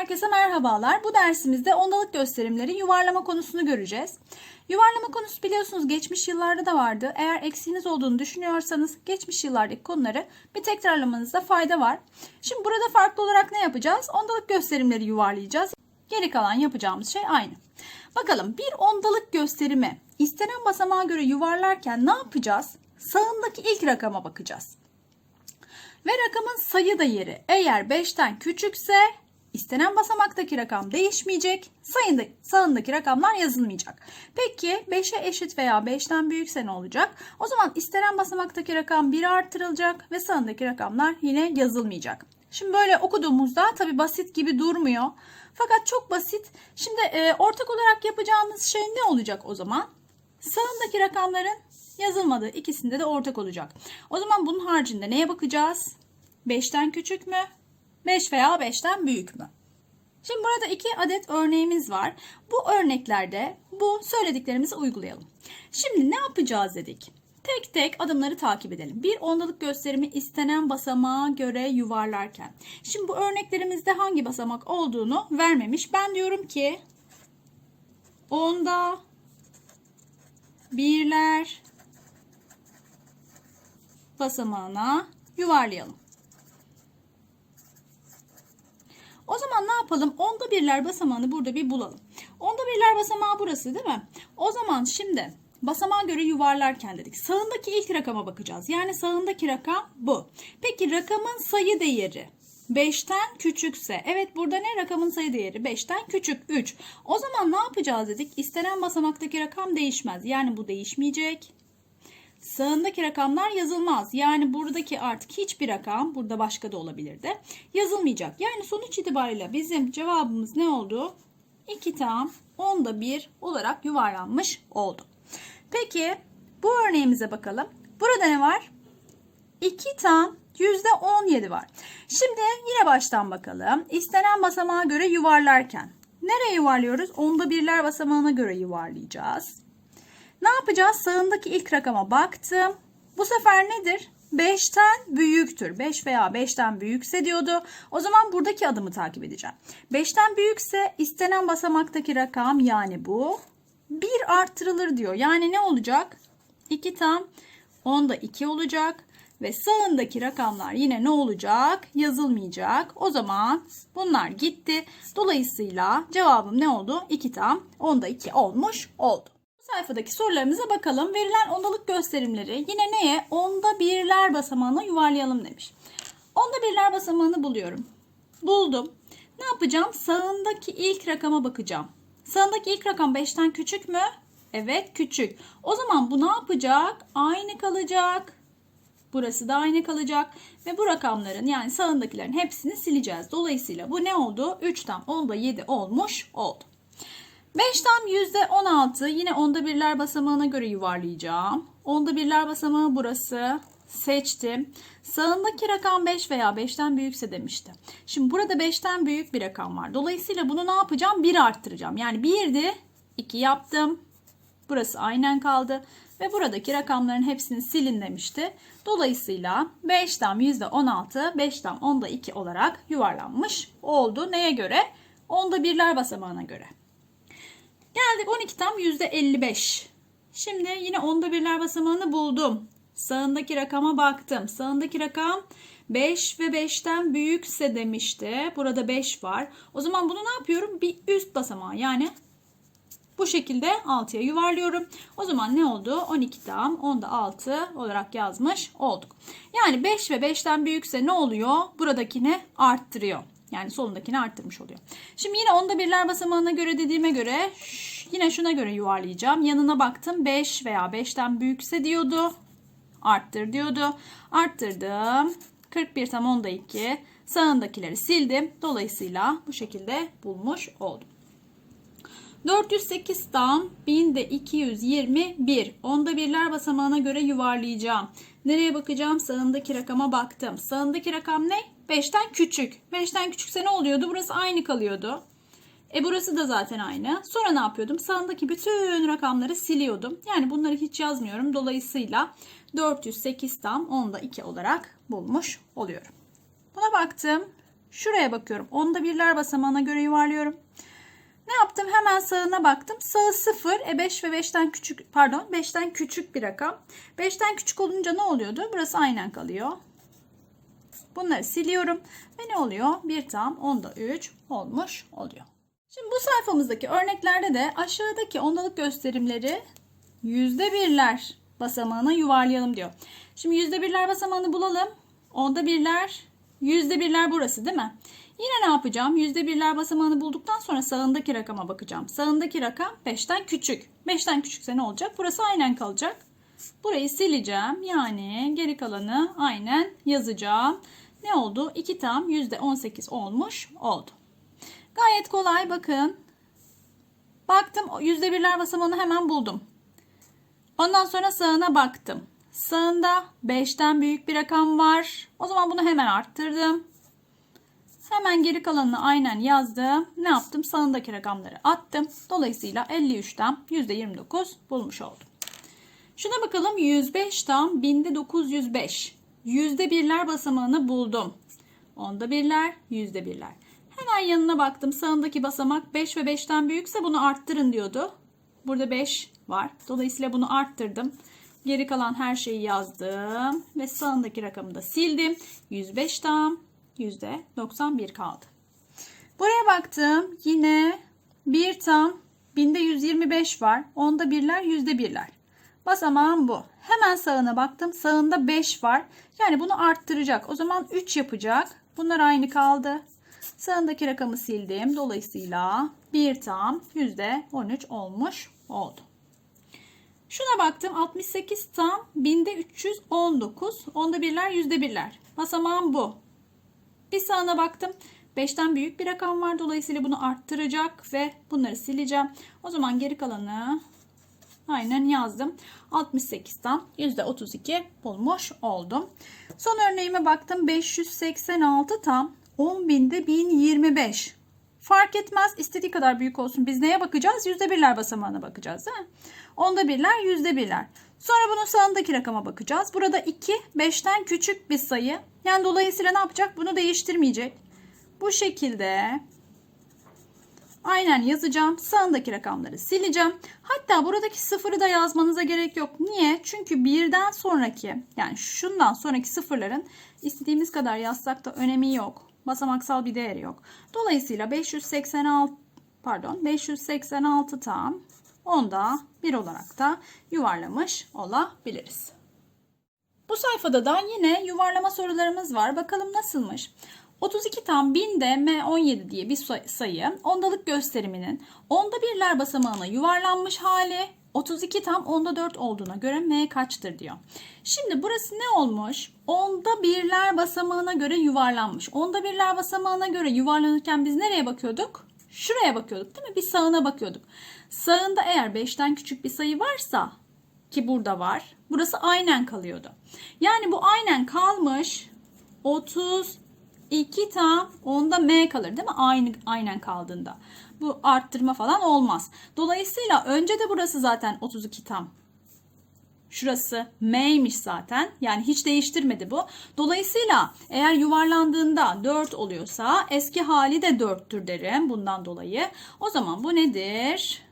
Herkese merhabalar. Bu dersimizde ondalık gösterimleri yuvarlama konusunu göreceğiz. Yuvarlama konusu biliyorsunuz geçmiş yıllarda da vardı. Eğer eksiğiniz olduğunu düşünüyorsanız geçmiş yıllardaki konuları bir tekrarlamanızda fayda var. Şimdi burada farklı olarak ne yapacağız? Ondalık gösterimleri yuvarlayacağız. Geri kalan yapacağımız şey aynı. Bakalım bir ondalık gösterimi istenen basamağa göre yuvarlarken ne yapacağız? Sağındaki ilk rakama bakacağız. Ve rakamın sayı değeri eğer 5'ten küçükse istenen basamaktaki rakam değişmeyecek. Sağındaki rakamlar yazılmayacak. Peki 5'e eşit veya 5'ten büyükse ne olacak? O zaman istenen basamaktaki rakam 1 artırılacak ve sağındaki rakamlar yine yazılmayacak. Şimdi böyle okuduğumuzda tabi basit gibi durmuyor. Fakat çok basit. Şimdi e, ortak olarak yapacağımız şey ne olacak o zaman? Sağındaki rakamların yazılmadığı ikisinde de ortak olacak. O zaman bunun haricinde neye bakacağız? 5'ten küçük mü? 5 veya 5'ten büyük mü? Şimdi burada iki adet örneğimiz var. Bu örneklerde bu söylediklerimizi uygulayalım. Şimdi ne yapacağız dedik? Tek tek adımları takip edelim. Bir ondalık gösterimi istenen basamağa göre yuvarlarken. Şimdi bu örneklerimizde hangi basamak olduğunu vermemiş. Ben diyorum ki onda birler basamağına yuvarlayalım. O zaman ne yapalım? Onda birler basamağını burada bir bulalım. Onda birler basamağı burası değil mi? O zaman şimdi basamağa göre yuvarlarken dedik. Sağındaki ilk rakama bakacağız. Yani sağındaki rakam bu. Peki rakamın sayı değeri 5'ten küçükse. Evet burada ne? Rakamın sayı değeri 5'ten küçük 3. O zaman ne yapacağız dedik? İstenen basamaktaki rakam değişmez. Yani bu değişmeyecek. Sağındaki rakamlar yazılmaz. Yani buradaki artık hiçbir rakam, burada başka da olabilirdi, yazılmayacak. Yani sonuç itibariyle bizim cevabımız ne oldu? 2 tam 10'da 1 olarak yuvarlanmış oldu. Peki bu örneğimize bakalım. Burada ne var? 2 tam %17 var. Şimdi yine baştan bakalım. İstenen basamağa göre yuvarlarken. Nereye yuvarlıyoruz? Onda birler basamağına göre yuvarlayacağız. Ne yapacağız? Sağındaki ilk rakama baktım. Bu sefer nedir? 5'ten büyüktür. 5 veya 5'ten büyükse diyordu. O zaman buradaki adımı takip edeceğim. 5'ten büyükse istenen basamaktaki rakam yani bu 1 arttırılır diyor. Yani ne olacak? 2 tam 10'da 2 olacak. Ve sağındaki rakamlar yine ne olacak? Yazılmayacak. O zaman bunlar gitti. Dolayısıyla cevabım ne oldu? 2 tam 10'da 2 olmuş oldu. Sayfadaki sorularımıza bakalım. Verilen ondalık gösterimleri yine neye? Onda birler basamağına yuvarlayalım demiş. Onda birler basamağını buluyorum. Buldum. Ne yapacağım? Sağındaki ilk rakama bakacağım. Sağındaki ilk rakam 5'ten küçük mü? Evet küçük. O zaman bu ne yapacak? Aynı kalacak. Burası da aynı kalacak. Ve bu rakamların yani sağındakilerin hepsini sileceğiz. Dolayısıyla bu ne oldu? 3'ten 10'da 7 olmuş oldu. 5 tam %16 yine onda birler basamağına göre yuvarlayacağım. Onda birler basamağı burası. Seçtim. Sağındaki rakam 5 veya 5'ten büyükse demişti. Şimdi burada 5'ten büyük bir rakam var. Dolayısıyla bunu ne yapacağım? 1 arttıracağım. Yani 1'di 2 yaptım. Burası aynen kaldı. Ve buradaki rakamların hepsini silin demişti. Dolayısıyla 5 tam %16, 5 tam onda 2 olarak yuvarlanmış oldu. Neye göre? Onda birler basamağına göre. Geldik 12 tam %55. Şimdi yine onda birler basamağını buldum. Sağındaki rakama baktım. Sağındaki rakam 5 ve 5'ten büyükse demişti. Burada 5 var. O zaman bunu ne yapıyorum? Bir üst basamağı yani bu şekilde 6'ya yuvarlıyorum. O zaman ne oldu? 12 tam 10'da 6 olarak yazmış olduk. Yani 5 ve 5'ten büyükse ne oluyor? Buradakini arttırıyor. Yani solundakini arttırmış oluyor. Şimdi yine onda birler basamağına göre dediğime göre yine şuna göre yuvarlayacağım. Yanına baktım 5 veya 5'ten büyükse diyordu. Arttır diyordu. Arttırdım. 41 tam onda 2. Sağındakileri sildim. Dolayısıyla bu şekilde bulmuş oldum. 408 tam 1000'de 221. Onda birler basamağına göre yuvarlayacağım. Nereye bakacağım? Sağındaki rakama baktım. Sağındaki rakam ne? 5'ten küçük. 5'ten küçükse ne oluyordu? Burası aynı kalıyordu. E burası da zaten aynı. Sonra ne yapıyordum? Sağındaki bütün rakamları siliyordum. Yani bunları hiç yazmıyorum. Dolayısıyla 408 tam 10'da 2 olarak bulmuş oluyorum. Buna baktım. Şuraya bakıyorum. Onda birler basamağına göre yuvarlıyorum. Ne yaptım? Hemen sağına baktım. Sağı 0. E 5 ve 5'ten küçük pardon 5'ten küçük bir rakam. 5'ten küçük olunca ne oluyordu? Burası aynen kalıyor. Bunları siliyorum. Ve ne oluyor? 1 tam onda 3 olmuş oluyor. Şimdi bu sayfamızdaki örneklerde de aşağıdaki ondalık gösterimleri yüzde birler basamağına yuvarlayalım diyor. Şimdi yüzde birler basamağını bulalım. Onda birler, yüzde birler burası değil mi? Yine ne yapacağım? Yüzde birler basamağını bulduktan sonra sağındaki rakama bakacağım. Sağındaki rakam 5'ten küçük. 5'ten küçükse ne olacak? Burası aynen kalacak. Burayı sileceğim. Yani geri kalanı aynen yazacağım. Ne oldu? 2 tam %18 olmuş oldu. Gayet kolay bakın. Baktım yüzde birler basamağını hemen buldum. Ondan sonra sağına baktım. Sağında 5'ten büyük bir rakam var. O zaman bunu hemen arttırdım. Hemen geri kalanını aynen yazdım. Ne yaptım? Sağındaki rakamları attım. Dolayısıyla 53'ten %29 bulmuş oldum. Şuna bakalım 105 tam binde 905. Yüzde birler basamağını buldum. Onda birler, yüzde birler. Hemen yanına baktım. Sağındaki basamak 5 ve 5'ten büyükse bunu arttırın diyordu. Burada 5 var. Dolayısıyla bunu arttırdım. Geri kalan her şeyi yazdım. Ve sağındaki rakamı da sildim. 105 tam %91 kaldı. Buraya baktım. Yine 1 tam binde 125 var. Onda birler yüzde birler. Basamağım bu. Hemen sağına baktım. Sağında 5 var. Yani bunu arttıracak. O zaman 3 yapacak. Bunlar aynı kaldı. Sağındaki rakamı sildim. Dolayısıyla 1 tam %13 olmuş oldu. Şuna baktım 68 tam binde 319. Onda birler yüzde birler. Basamağım bu. Bir sağına baktım. 5'ten büyük bir rakam var. Dolayısıyla bunu arttıracak ve bunları sileceğim. O zaman geri kalanı aynen yazdım. 68'den %32 bulmuş oldum. Son örneğime baktım. 586 tam 10 binde 1025. Fark etmez istediği kadar büyük olsun. Biz neye bakacağız? Yüzde birler basamağına bakacağız değil mi? Onda birler yüzde birler. Sonra bunun sağındaki rakama bakacağız. Burada 2 5'ten küçük bir sayı. Yani dolayısıyla ne yapacak? Bunu değiştirmeyecek. Bu şekilde aynen yazacağım. Sağındaki rakamları sileceğim. Hatta buradaki sıfırı da yazmanıza gerek yok. Niye? Çünkü birden sonraki yani şundan sonraki sıfırların istediğimiz kadar yazsak da önemi yok. Basamaksal bir değeri yok. Dolayısıyla 586 pardon 586 tam onda 1 olarak da yuvarlamış olabiliriz. Bu sayfada da yine yuvarlama sorularımız var. Bakalım nasılmış? 32 tam 1000'de M17 diye bir sayı ondalık gösteriminin onda birler basamağına yuvarlanmış hali 32 tam onda 4 olduğuna göre M kaçtır diyor. Şimdi burası ne olmuş? Onda birler basamağına göre yuvarlanmış. Onda birler basamağına göre yuvarlanırken biz nereye bakıyorduk? Şuraya bakıyorduk değil mi? Bir sağına bakıyorduk. Sağında eğer 5'ten küçük bir sayı varsa ki burada var. Burası aynen kalıyordu. Yani bu aynen kalmış 32 tam onda M kalır değil mi? Aynı, aynen kaldığında. Bu arttırma falan olmaz. Dolayısıyla önce de burası zaten 32 tam. Şurası M'ymiş zaten. Yani hiç değiştirmedi bu. Dolayısıyla eğer yuvarlandığında 4 oluyorsa eski hali de 4'tür derim bundan dolayı. O zaman bu nedir?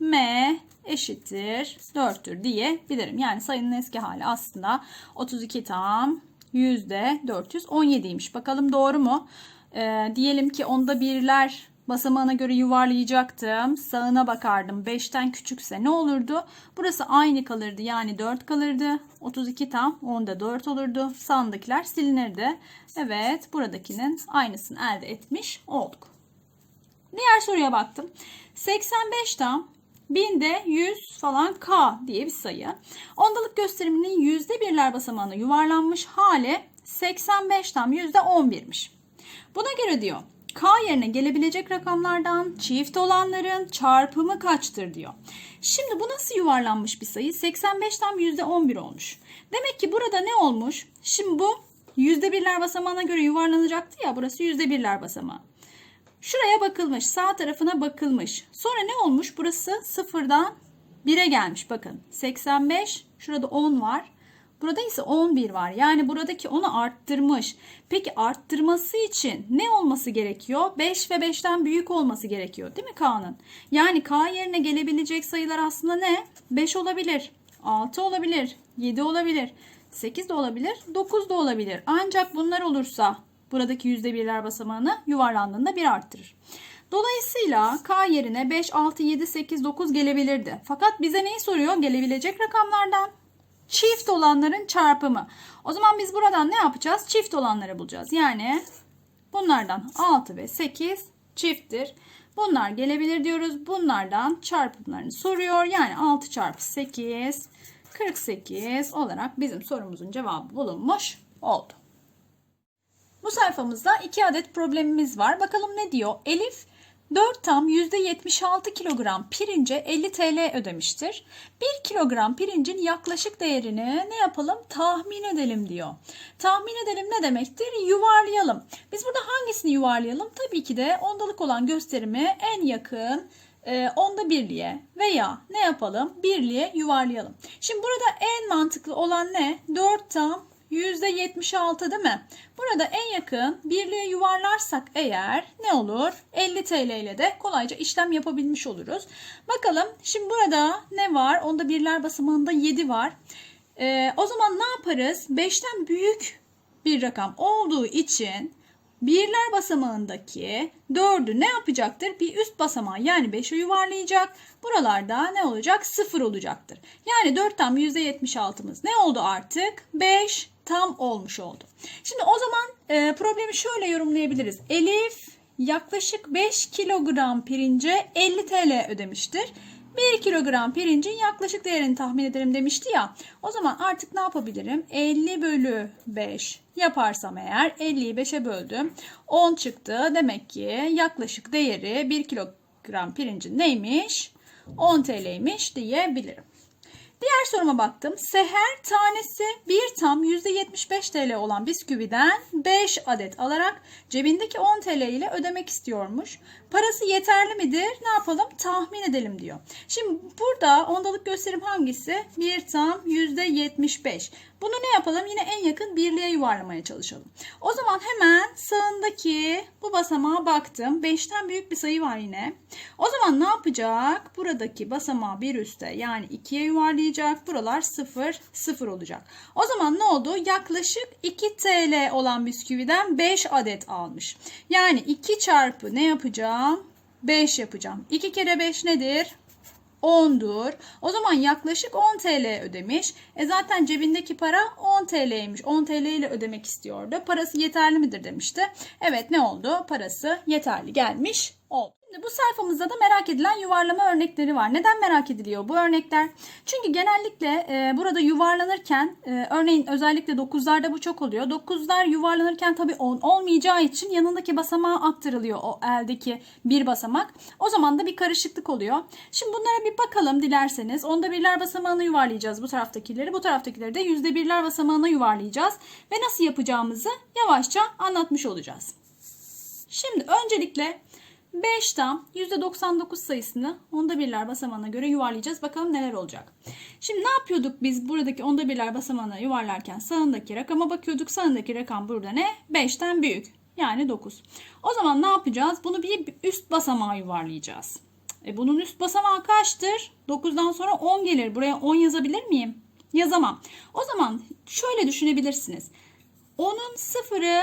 M eşittir 4'tür diyebilirim. Yani sayının eski hali aslında 32 tam %417'ymiş. Bakalım doğru mu? Ee, diyelim ki onda birler basamağına göre yuvarlayacaktım. Sağına bakardım. 5'ten küçükse ne olurdu? Burası aynı kalırdı. Yani 4 kalırdı. 32 tam onda 4 olurdu. Sağındakiler silinirdi. Evet buradakinin aynısını elde etmiş olduk. Diğer soruya baktım. 85 tam binde 100 falan K diye bir sayı. Ondalık gösteriminin yüzde birler basamağına yuvarlanmış hali 85 tam yüzde 11'miş. Buna göre diyor K yerine gelebilecek rakamlardan çift olanların çarpımı kaçtır diyor. Şimdi bu nasıl yuvarlanmış bir sayı? 85 tam %11 olmuş. Demek ki burada ne olmuş? Şimdi bu %1'ler basamağına göre yuvarlanacaktı ya burası %1'ler basamağı. Şuraya bakılmış. Sağ tarafına bakılmış. Sonra ne olmuş? Burası sıfırdan 1'e gelmiş. Bakın 85. Şurada 10 var. Burada ise 11 var. Yani buradaki onu arttırmış. Peki arttırması için ne olması gerekiyor? 5 ve 5'ten büyük olması gerekiyor. Değil mi K'nın? Yani K yerine gelebilecek sayılar aslında ne? 5 olabilir. 6 olabilir. 7 olabilir. 8 de olabilir. 9 da olabilir. Ancak bunlar olursa buradaki yüzde birler basamağını yuvarlandığında bir arttırır. Dolayısıyla K yerine 5, 6, 7, 8, 9 gelebilirdi. Fakat bize neyi soruyor? Gelebilecek rakamlardan. Çift olanların çarpımı. O zaman biz buradan ne yapacağız? Çift olanları bulacağız. Yani bunlardan 6 ve 8 çifttir. Bunlar gelebilir diyoruz. Bunlardan çarpımlarını soruyor. Yani 6 çarpı 8 48 olarak bizim sorumuzun cevabı bulunmuş oldu. Bu sayfamızda 2 adet problemimiz var. Bakalım ne diyor? Elif 4 tam %76 kilogram pirince 50 TL ödemiştir. 1 kilogram pirincin yaklaşık değerini ne yapalım? Tahmin edelim diyor. Tahmin edelim ne demektir? Yuvarlayalım. Biz burada hangisini yuvarlayalım? Tabii ki de ondalık olan gösterimi en yakın e, onda birliğe veya ne yapalım? Birliğe yuvarlayalım. Şimdi burada en mantıklı olan ne? 4 tam %76 değil mi? Burada en yakın birliğe yuvarlarsak eğer ne olur? 50 TL ile de kolayca işlem yapabilmiş oluruz. Bakalım şimdi burada ne var? Onda birler basamağında 7 var. Ee, o zaman ne yaparız? 5'ten büyük bir rakam olduğu için birler basamağındaki 4'ü ne yapacaktır? Bir üst basamağı yani 5'e yuvarlayacak. Buralarda ne olacak? 0 olacaktır. Yani 4 tam %76'mız ne oldu artık? 5 tam olmuş oldu. Şimdi o zaman e, problemi şöyle yorumlayabiliriz. Elif yaklaşık 5 kilogram pirince 50 TL ödemiştir. 1 kilogram pirincin yaklaşık değerini tahmin edelim demişti ya. O zaman artık ne yapabilirim? 50 bölü 5 yaparsam eğer 50'yi 5'e böldüm. 10 çıktı. Demek ki yaklaşık değeri 1 kilogram pirincin neymiş? 10 TL'ymiş diyebilirim. Diğer soruma baktım. Seher tanesi bir tam %75 TL olan bisküviden 5 adet alarak cebindeki 10 TL ile ödemek istiyormuş. Parası yeterli midir? Ne yapalım? Tahmin edelim diyor. Şimdi burada ondalık gösterim hangisi? Bir tam %75. Bunu ne yapalım? Yine en yakın birliğe yuvarlamaya çalışalım. O zaman hemen sağındaki bu basamağa baktım. 5'ten büyük bir sayı var yine. O zaman ne yapacak? Buradaki basamağı bir üste yani 2'ye yuvarlayacak. Buralar 0, 0 olacak. O zaman ne oldu? Yaklaşık 2 TL olan bisküviden 5 adet almış. Yani 2 çarpı ne yapacağım? 5 yapacağım. 2 kere 5 nedir? 10'dur. O zaman yaklaşık 10 TL ödemiş. E zaten cebindeki para 10 TL'ymiş. 10 TL ile ödemek istiyordu. Parası yeterli midir demişti. Evet ne oldu? Parası yeterli gelmiş oldu. Bu sayfamızda da merak edilen yuvarlama örnekleri var. Neden merak ediliyor bu örnekler? Çünkü genellikle e, burada yuvarlanırken e, örneğin özellikle 9'larda bu çok oluyor. 9'lar yuvarlanırken tabii 10 olmayacağı için yanındaki basamağa aktarılıyor o eldeki bir basamak. O zaman da bir karışıklık oluyor. Şimdi bunlara bir bakalım dilerseniz. Onda birler basamağını yuvarlayacağız bu taraftakileri. Bu taraftakileri de yüzde birler basamağına yuvarlayacağız. Ve nasıl yapacağımızı yavaşça anlatmış olacağız. Şimdi öncelikle 5 tam %99 sayısını onda birler basamağına göre yuvarlayacağız. Bakalım neler olacak. Şimdi ne yapıyorduk biz buradaki onda birler basamağına yuvarlarken sağındaki rakama bakıyorduk. Sağındaki rakam burada ne? 5'ten büyük. Yani 9. O zaman ne yapacağız? Bunu bir üst basamağa yuvarlayacağız. E bunun üst basamağı kaçtır? 9'dan sonra 10 gelir. Buraya 10 yazabilir miyim? Yazamam. O zaman şöyle düşünebilirsiniz. Onun sıfırı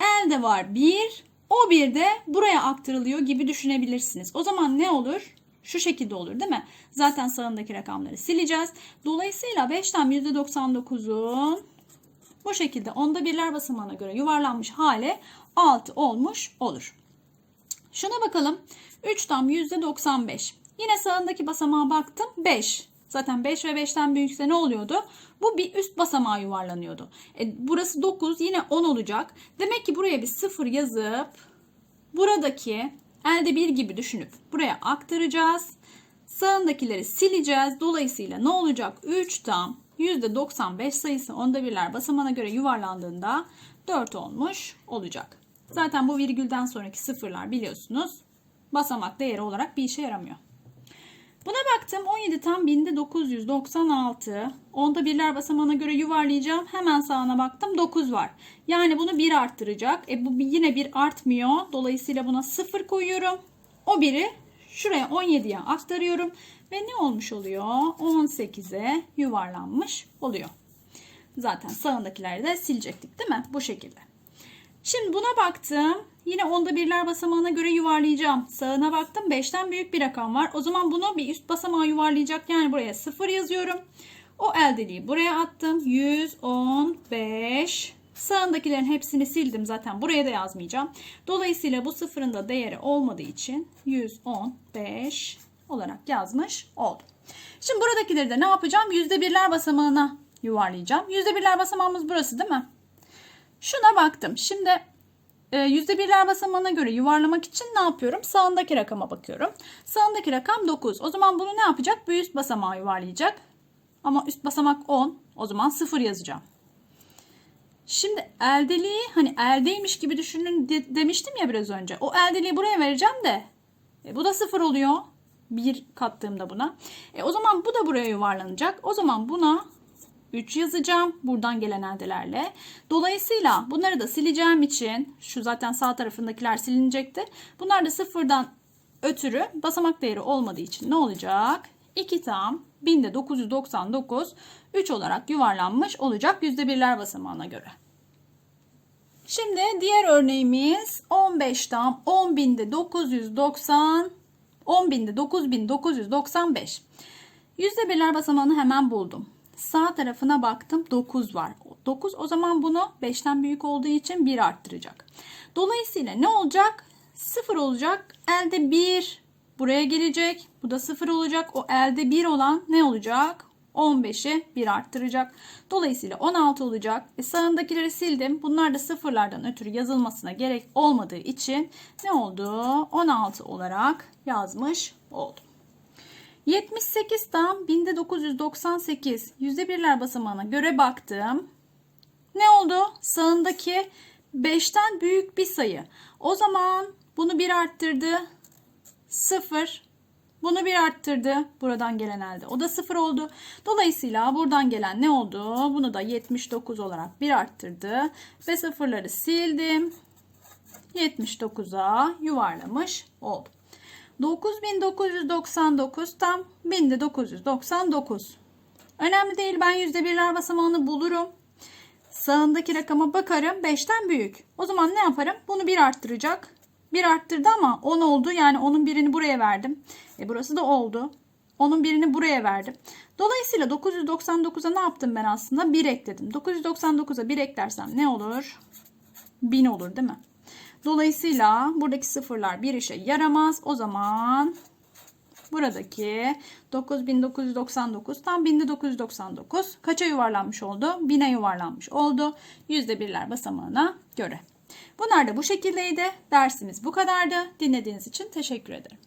elde var 1. O bir de buraya aktarılıyor gibi düşünebilirsiniz. O zaman ne olur? Şu şekilde olur değil mi? Zaten sağındaki rakamları sileceğiz. Dolayısıyla 5'ten %99'un bu şekilde onda birler basamağına göre yuvarlanmış hale 6 olmuş olur. Şuna bakalım. 3 tam %95. Yine sağındaki basamağa baktım. 5. Zaten 5 ve 5'ten büyükse ne oluyordu? Bu bir üst basamağa yuvarlanıyordu. E, burası 9 yine 10 olacak. Demek ki buraya bir 0 yazıp buradaki elde 1 gibi düşünüp buraya aktaracağız. Sağındakileri sileceğiz. Dolayısıyla ne olacak? 3 tam %95 sayısı onda birler basamağına göre yuvarlandığında 4 olmuş olacak. Zaten bu virgülden sonraki sıfırlar biliyorsunuz basamak değeri olarak bir işe yaramıyor. Buna baktım 17 tam binde 996. Onda birler basamağına göre yuvarlayacağım. Hemen sağına baktım 9 var. Yani bunu 1 arttıracak. E bu yine 1 artmıyor. Dolayısıyla buna 0 koyuyorum. O 1'i şuraya 17'ye aktarıyorum. Ve ne olmuş oluyor? 18'e yuvarlanmış oluyor. Zaten sağındakileri de silecektik değil mi? Bu şekilde. Şimdi buna baktım. Yine onda birler basamağına göre yuvarlayacağım. Sağına baktım 5'ten büyük bir rakam var. O zaman bunu bir üst basamağa yuvarlayacak. Yani buraya 0 yazıyorum. O eldeliği buraya attım. 115. Sağındakilerin hepsini sildim zaten. Buraya da yazmayacağım. Dolayısıyla bu sıfırın da değeri olmadığı için 115 olarak yazmış oldum. Şimdi buradakileri de ne yapacağım? Yüzde birler basamağına yuvarlayacağım. Yüzde birler basamağımız burası değil mi? Şuna baktım. Şimdi yüzde birler basamağına göre yuvarlamak için ne yapıyorum? Sağındaki rakama bakıyorum. Sağındaki rakam 9. O zaman bunu ne yapacak? Bir üst basamağa yuvarlayacak. Ama üst basamak 10. O zaman 0 yazacağım. Şimdi eldeliği hani eldeymiş gibi düşünün de- demiştim ya biraz önce. O eldeliği buraya vereceğim de e, bu da 0 oluyor. 1 kattığımda buna. E, o zaman bu da buraya yuvarlanacak. O zaman buna 3 yazacağım buradan gelen eldelerle. Dolayısıyla bunları da sileceğim için şu zaten sağ tarafındakiler silinecektir. Bunlar da sıfırdan ötürü basamak değeri olmadığı için ne olacak? 2 tam binde 999 3 olarak yuvarlanmış olacak yüzde birler basamağına göre. Şimdi diğer örneğimiz 15 tam 10 binde 990 10 binde 9995. Yüzde birler basamağını hemen buldum. Sağ tarafına baktım 9 var. 9 o zaman bunu 5'ten büyük olduğu için 1 arttıracak. Dolayısıyla ne olacak? 0 olacak. Elde 1 buraya gelecek. Bu da 0 olacak. O elde 1 olan ne olacak? 15'i 1 arttıracak. Dolayısıyla 16 olacak. E sağındakileri sildim. Bunlar da sıfırlardan ötürü yazılmasına gerek olmadığı için ne oldu? 16 olarak yazmış oldum. 78 tam 1998 yüzde birler basamağına göre baktım. Ne oldu? Sağındaki 5'ten büyük bir sayı. O zaman bunu bir arttırdı. 0. Bunu bir arttırdı. Buradan gelen elde. O da 0 oldu. Dolayısıyla buradan gelen ne oldu? Bunu da 79 olarak bir arttırdı. Ve sıfırları sildim. 79'a yuvarlamış oldum. 9999 tam 1999. Önemli değil ben yüzde birler basamağını bulurum. Sağındaki rakama bakarım 5'ten büyük. O zaman ne yaparım? Bunu bir arttıracak. Bir arttırdı ama 10 oldu. Yani onun birini buraya verdim. E burası da oldu. Onun birini buraya verdim. Dolayısıyla 999'a ne yaptım ben aslında? 1 ekledim. 999'a 1 eklersem ne olur? 1000 olur değil mi? Dolayısıyla buradaki sıfırlar bir işe yaramaz. O zaman buradaki 9999 tam 1999 kaça yuvarlanmış oldu? 1000'e yuvarlanmış oldu. Yüzde birler basamağına göre. Bunlar da bu şekildeydi. Dersimiz bu kadardı. Dinlediğiniz için teşekkür ederim.